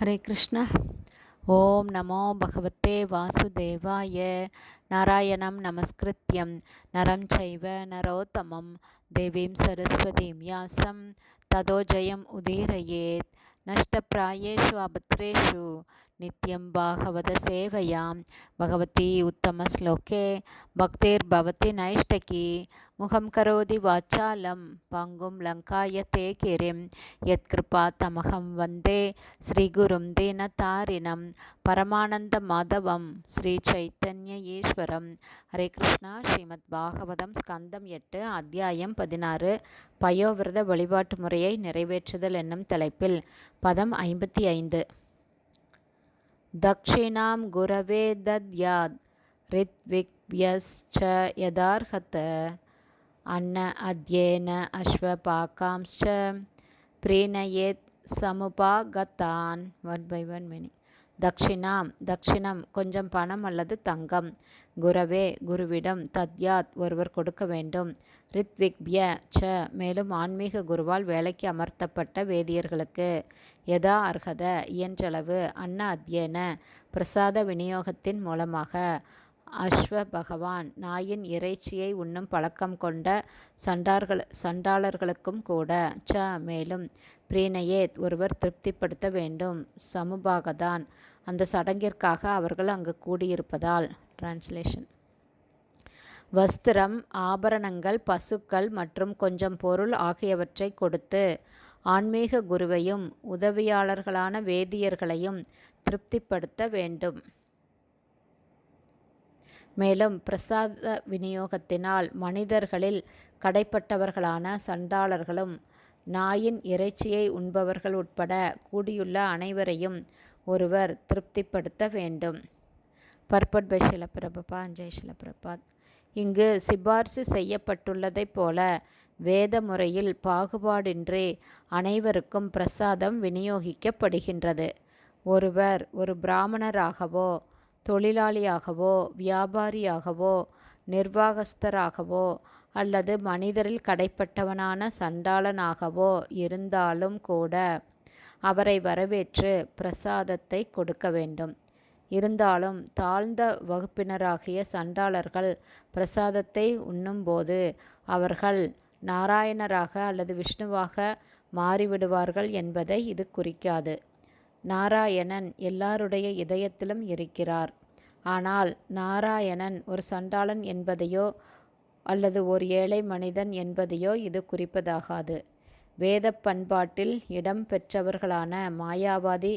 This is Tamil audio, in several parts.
ஹரே கிருஷ்ணா. ஓம் நமோ பகவத்தே வாசுதேவாய. நாராயணம் நமஸ்கிருத்யம். நரம் சைவ நரோத்தமம். தேவீம் சரஸ்வதீம் யாசம். ததோஜயம் உதீரயேத். நஷ்டப்பிராயேஷு அபத்ரேஷு நித்யம் பாகவத சேவையாம் பகவதி உத்தம ஸ்லோகே பக்தேர் பவதி நைஷ்டகி முகம் கரோதி வாச்சாலம் பங்கும் லங்காய தே கிரிம் யத்கிருபா தமகம் வந்தே ஸ்ரீகுரும் தீனதாரிணம் பரமானந்த மாதவம் ஸ்ரீ சைத்தன்ய ஈஸ்வரம் ஹரே கிருஷ்ணா ஸ்ரீமத் பாகவதம் ஸ்கந்தம் எட்டு அத்தியாயம் பதினாறு பயோவிரத வழிபாட்டு முறையை நிறைவேற்றுதல் என்னும் தலைப்பில் பதம் ஐம்பத்தி ஐந்து. दक्षिणां गुरवे दद्याद् ऋत्विक्भ्यश्च यदार्हत अन्न अद्येन अश्वपाकांश्च प्रीणयेत् समुपागतान् वन् बै वन् मिनि தக்ஷிணாம் தக்ஷிணம் கொஞ்சம் பணம் அல்லது தங்கம். குரவே குருவிடம் தத்யாத் ஒருவர் கொடுக்க வேண்டும். ரித்விக்பிய ச மேலும் ஆன்மீக குருவால் வேலைக்கு அமர்த்தப்பட்ட வேதியர்களுக்கு. யதா அர்ஹத இயன்றளவு அன்ன அத்தியன பிரசாத விநியோகத்தின் மூலமாக அஸ்வ பகவான் நாயின் இறைச்சியை உண்ணும் பழக்கம் கொண்ட சண்டார்கள் சண்டாளர்களுக்கும் கூட. ச மேலும் பிரீனையேத் ஒருவர் திருப்திப்படுத்த வேண்டும். சமுபாகதான். அந்த சடங்கிற்காக அவர்கள் அங்கு கூடியிருப்பதால். டிரான்ஸ்லேஷன் வஸ்திரம் ஆபரணங்கள் பசுக்கள் மற்றும் கொஞ்சம் பொருள் ஆகியவற்றை கொடுத்து ஆன்மீக குருவையும் உதவியாளர்களான வேதியர்களையும் திருப்திப்படுத்த வேண்டும். மேலும் பிரசாத விநியோகத்தினால் மனிதர்களில் கடைப்பட்டவர்களான சண்டாளர்களும் நாயின் இறைச்சியை உண்பவர்கள் உட்பட கூடியுள்ள அனைவரையும் ஒருவர் திருப்திப்படுத்த வேண்டும். பர்பட் பை ஷிலப்பிரபா அஞ்சய் சிலப்பிரபாத். இங்கு சிபார்சு செய்யப்பட்டுள்ளதைப் போல வேத முறையில் பாகுபாடின்றி அனைவருக்கும் பிரசாதம் விநியோகிக்கப்படுகின்றது. ஒருவர் ஒரு பிராமணராகவோ தொழிலாளியாகவோ வியாபாரியாகவோ நிர்வாகஸ்தராகவோ அல்லது மனிதரில் கடைப்பட்டவனான சண்டாளனாகவோ இருந்தாலும் கூட அவரை வரவேற்று பிரசாதத்தை கொடுக்க வேண்டும். இருந்தாலும் தாழ்ந்த வகுப்பினராகிய சண்டாளர்கள் பிரசாதத்தை உண்ணும்போது அவர்கள் நாராயணராக அல்லது விஷ்ணுவாக மாறிவிடுவார்கள் என்பதை இது குறிக்காது. நாராயணன் எல்லாருடைய இதயத்திலும் இருக்கிறார். ஆனால் நாராயணன் ஒரு சண்டாளன் என்பதையோ அல்லது ஒரு ஏழை மனிதன் என்பதையோ இது குறிப்பதாகாது. வேத பண்பாட்டில் இடம் பெற்றவர்களான மாயாவாதி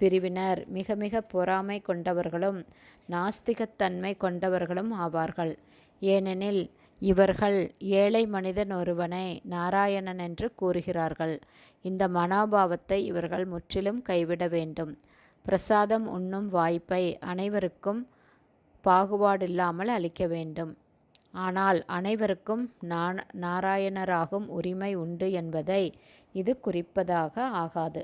பிரிவினர் மிக மிக பொறாமை கொண்டவர்களும் நாஸ்திகத்தன்மை கொண்டவர்களும் ஆவார்கள். ஏனெனில் இவர்கள் ஏழை மனிதன் ஒருவனை நாராயணன் என்று கூறுகிறார்கள். இந்த மனோபாவத்தை இவர்கள் முற்றிலும் கைவிட வேண்டும். பிரசாதம் உண்ணும் வாய்ப்பை அனைவருக்கும் பாகுபாடில்லாமல் அளிக்க வேண்டும். ஆனால் அனைவருக்கும் நாராயணராகும் உரிமை உண்டு என்பதை இது குறிப்பதாக ஆகாது.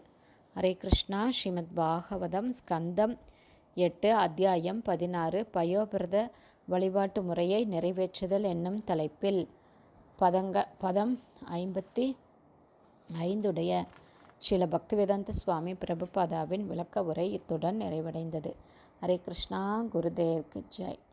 ஹரே கிருஷ்ணா ஸ்ரீமத் பாகவதம் ஸ்கந்தம் எட்டு அத்தியாயம் பதினாறு பயோபிரத வழிபாட்டு முறையை நிறைவேற்றுதல் என்னும் தலைப்பில் பதங்க பதம் ஐம்பத்தி ஐந்துடைய ஸ்ரீல பக்திவேதாந்த சுவாமி பிரபுபாதாவின் விளக்க உரை இத்துடன் நிறைவடைந்தது. ஹரே கிருஷ்ணா குருதேவ் ஜெய்.